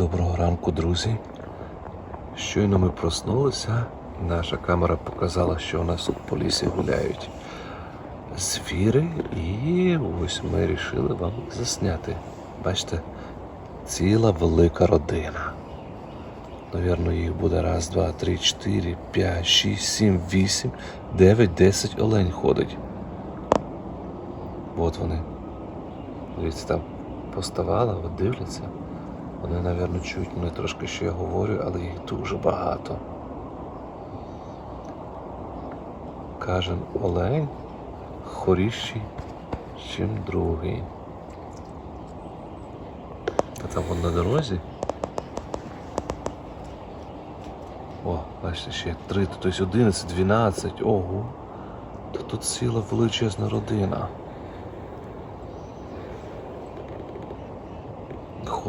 Доброго ранку, друзі. Щойно ми проснулися. Наша камера показала, що у нас тут по лісі гуляють звіри, і ось ми вирішили вам засняти. Бачите, ціла велика родина. Навірно, їх буде раз, два, три, чотири, п'ять, шість, сім, вісім, дев'ять, десять олень ходить. От вони. Дивіться, там поставала, от дивляться. Вони, напевно, чують мене трошки, що я говорю, але їх дуже багато. Кожен олень хоріший, чим другий. А там вон на дорозі. О, бачите, ще три, тобто 11, 12, ого. Та тут ціла величезна родина.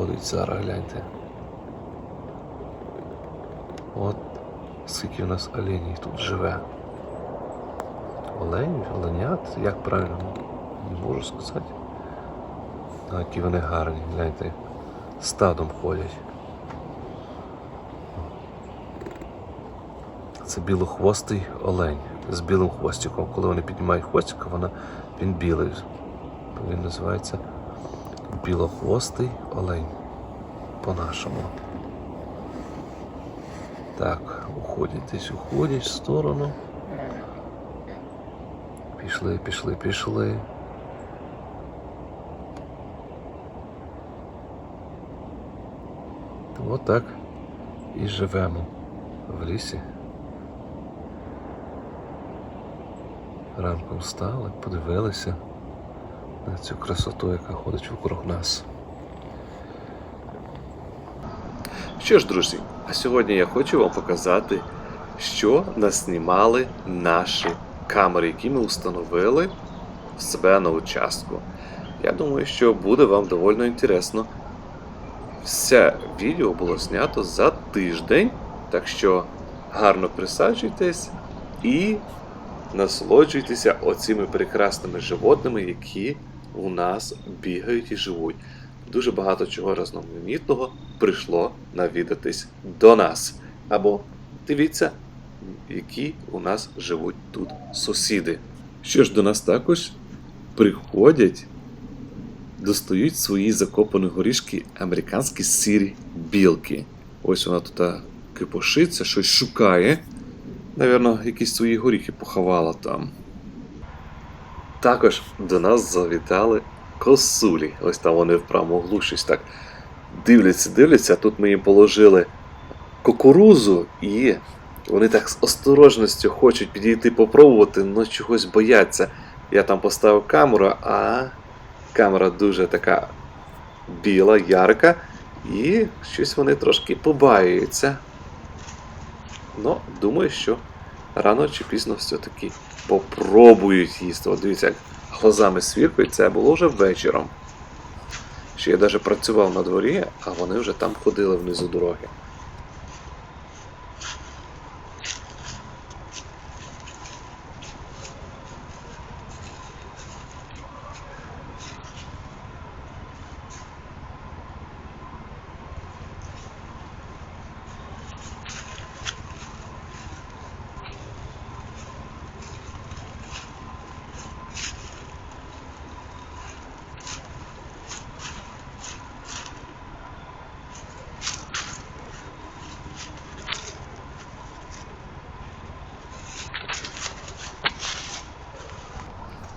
Ходить зараз, гляньте. От скільки у нас оленів тут живе. Оленів, оленят, як правильно, не можу сказати. А які вони гарні, гляньте, стадом ходять. Це білохвостий олень з білим хвостиком. Коли вони піднімають хвостик, вона, він білий. Він називається білохвостий олень по-нашому. Так, уходять десь, уходять в сторону. Пішли, пішли, пішли. От так і живемо в лісі. Ранком встали, подивилися на цю красоту, яка ходить вокруг нас. Що ж, друзі, а сьогодні я хочу вам показати, що наснімали наші камери, які ми встановили в себе на участку. Я думаю, що буде вам доволі інтересно. Все відео було знято за тиждень, так що гарно присаджуйтесь і насолоджуйтеся оцими прекрасними животними, які у нас бігають і живуть. Дуже багато чого різноманітного прийшло навідатись до нас. Або дивіться, які у нас живуть тут сусіди. Що ж до нас також приходять, достають свої закопані горішки американські сірі білки. Ось вона тут кипошиться, щось шукає. Навірно, якісь свої горіхи поховала там. Також до нас завітали косулі. Ось там вони в правому углу щось так дивляться, дивляться. Тут ми їм положили кукурузу, і вони так з осторожністю хочуть підійти попробувати, але чогось бояться. Я там поставив камеру, а камера дуже така біла, ярка, і щось вони трошки побаюються. Ну, думаю, що рано чи пізно все-таки попробують їсти. От дивіться, як глазами свіркають, це було вже вечором. Ще я навіть працював на дворі, а вони вже там ходили внизу дороги.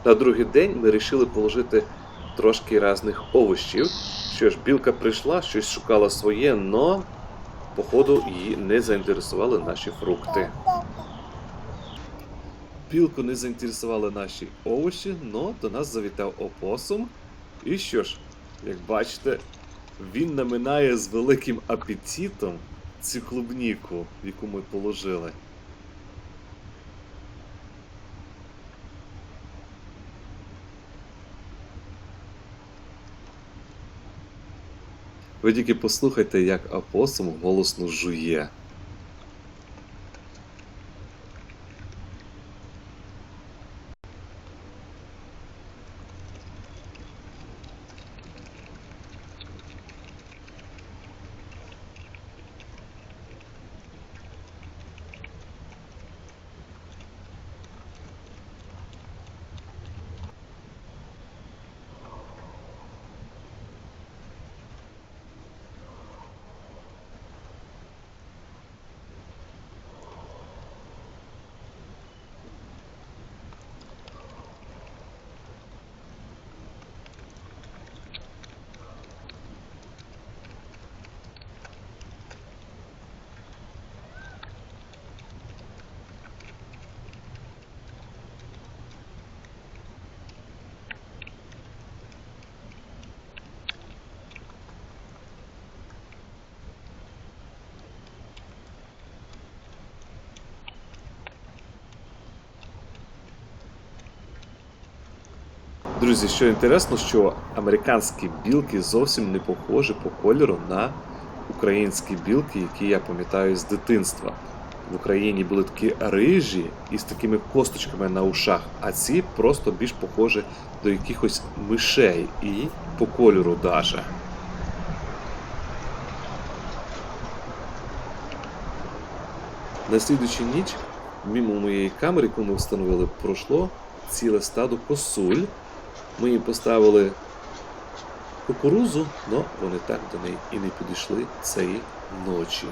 На другий день ми вирішили положити трошки різних овочів. Що ж, білка прийшла, щось шукала своє, но походу її не заінтересували наші фрукти. Білку не заінтересували наші овочі, но до нас завітав опосум. І що ж, як бачите, він наминає з великим апетитом цю клубніку, яку ми положили. Ви тільки послухайте, як апостол голосно жує. Друзі, що інтересно, що американські білки зовсім не похожі по кольору на українські білки, які я пам'ятаю з дитинства. В Україні були такі рижі із такими косточками на ушах, а ці просто більш похожі до якихось мишей і по кольору даже. На слідуючу ніч, мимо моєї камери, яку ми встановили, пройшло ціле стадо косуль. Ми їм поставили кукурузу, але вони так до неї і не підійшли цієї ночі.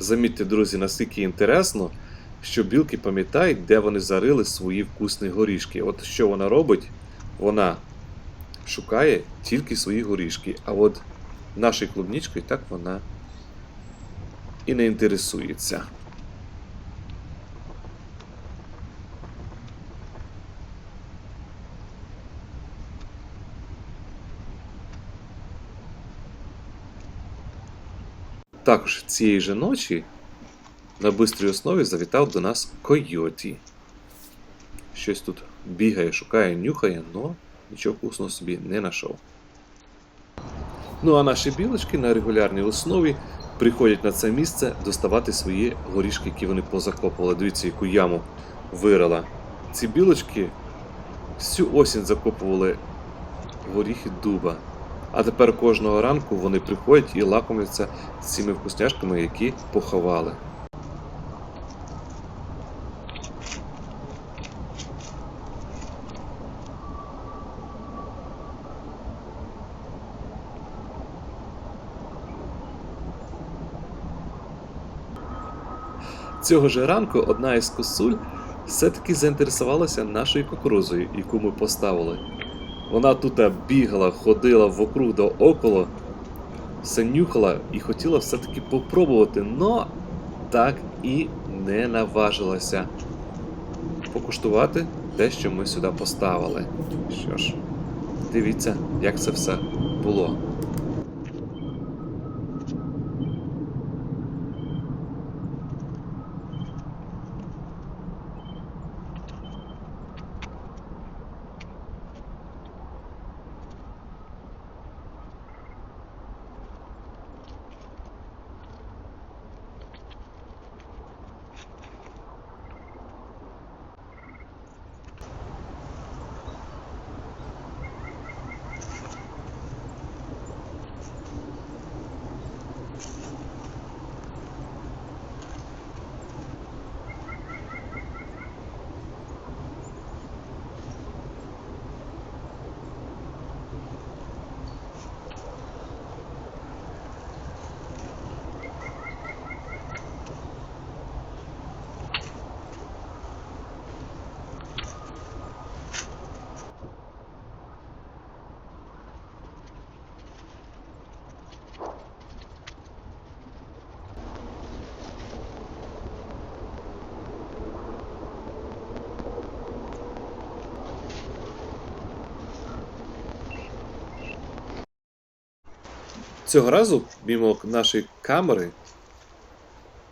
Замітьте, друзі, наскільки інтересно, що білки пам'ятають, де вони зарили свої вкусні горішки. От що вона робить? Вона шукає тільки свої горішки. А от нашою клубнічкою так вона і не інтересується. Також цієї ж ночі на бистрій основі завітав до нас койоті. Щось тут бігає, шукає, нюхає, але нічого вкусного собі не знайшов. Ну а наші білочки на регулярній основі приходять на це місце доставати свої горішки, які вони позакопували. Дивіться, яку яму вирила. Ці білочки всю осінь закопували горіхи дуба. А тепер кожного ранку вони приходять і лакомляться цими вкусняшками, які поховали. Цього ж ранку одна із косуль все-таки заінтересувалася нашою кукурузою, яку ми поставили. Вона тут бігала, ходила вокруг да около, все нюхала і хотіла все-таки попробувати, но так і не наважилася покуштувати те, що ми сюди поставили. Що ж, дивіться, як це все було. Цього разу мимо нашої камери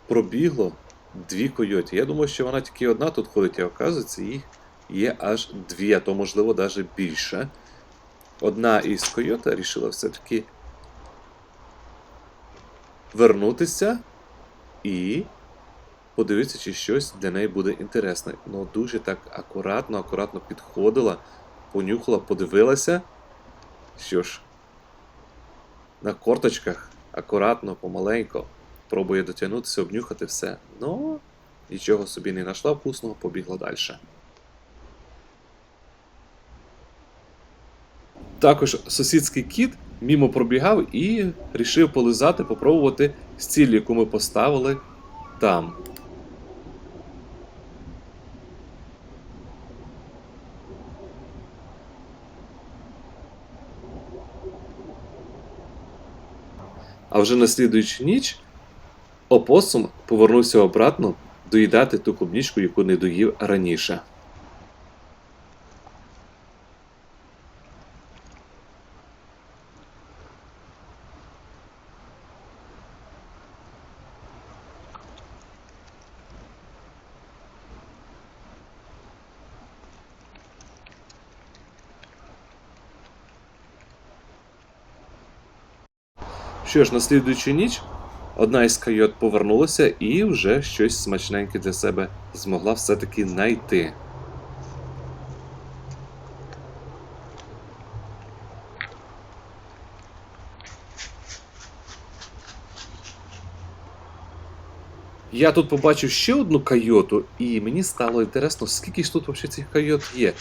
пробігло дві койоті. Я думаю, що вона тільки одна тут ходить, а оказується, їх є аж дві, а то, можливо, навіть більше. Одна із койота вирішила все-таки вернутися і подивитися, чи щось для неї буде інтересне. Ну, дуже так акуратно, акуратно підходила, понюхала, подивилася. Що ж, на корточках, акуратно, помаленько, пробує дотягнутися, обнюхати все. Ну, нічого собі не знайшла вкусного, побігла далі. Також сусідський кіт мімо пробігав і рішив полизати, попробувати цілі, яку ми поставили там. А вже на слідуючу ніч опосум повернувся обратно доїдати ту клубнічку, яку не доїв раніше. Що ж, на слідуючу ніч одна із койот повернулася і вже щось смачненьке для себе змогла все-таки знайти. Я тут побачив ще одну койоту, і мені стало інтересно, скільки ж тут взагалі цих койот є.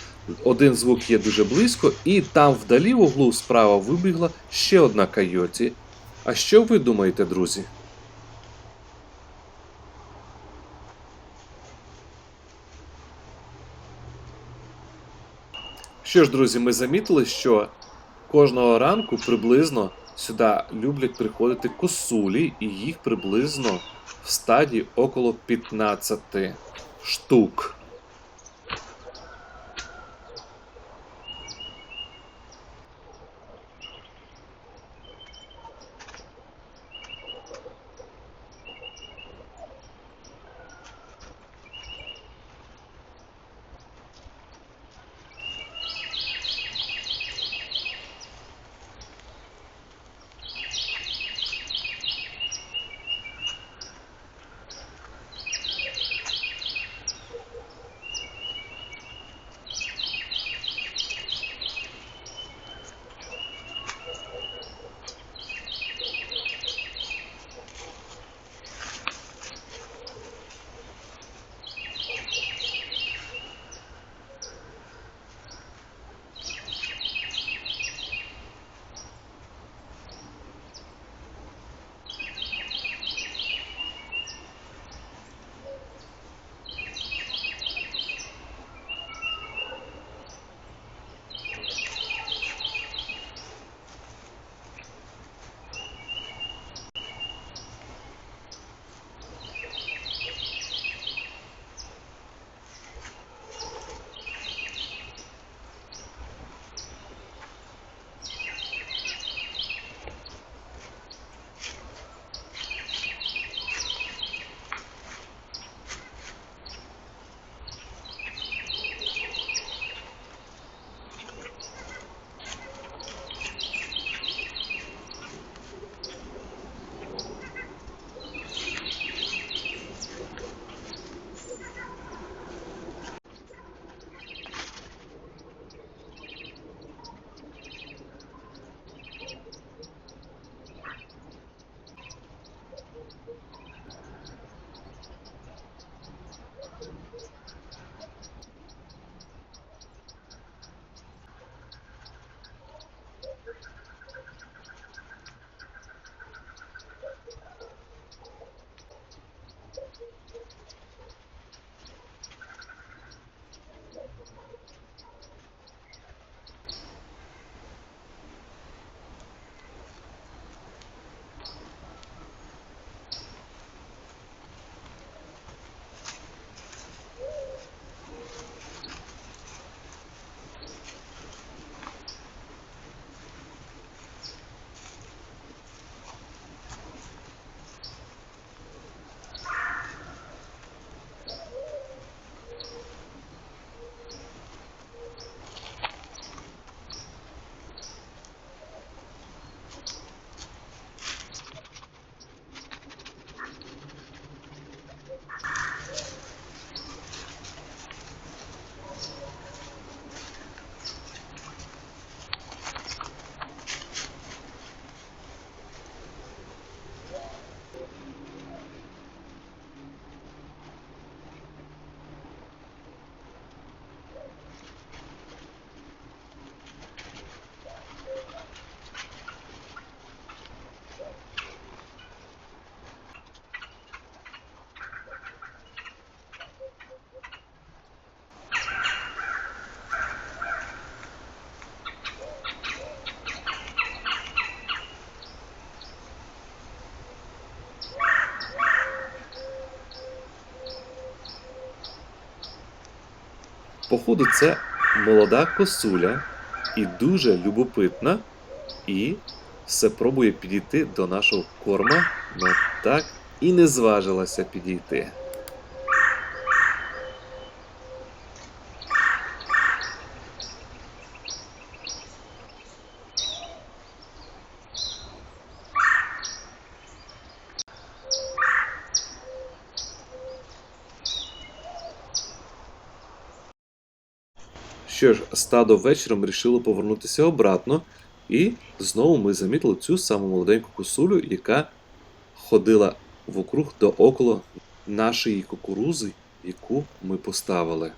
Один звук є дуже близько, і там вдалі в углу справа вибігла ще одна койоті. А що ви думаєте, друзі? Що ж, друзі, ми замітили, що кожного ранку приблизно сюди люблять приходити косулі, і їх приблизно в стаді около 15 штук. Походу, це молода косуля і дуже любопитна, і все пробує підійти до нашого корма, але так і не зважилася підійти. Що ж, стадо вечором рішило повернутися обратно, і знову ми замітили цю саму молоденьку косулю, яка ходила вокруг до около нашої кукурузи, яку ми поставили.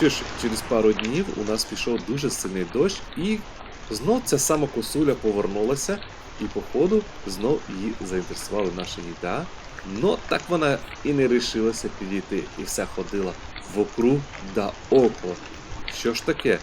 Що ж, через пару днів у нас пішов дуже сильний дощ, і знов ця сама косуля повернулася, і походу знов її заінтересувала наша їда. Но так вона і не рішилася підійти, і вся ходила вокруг да около. Що ж таке?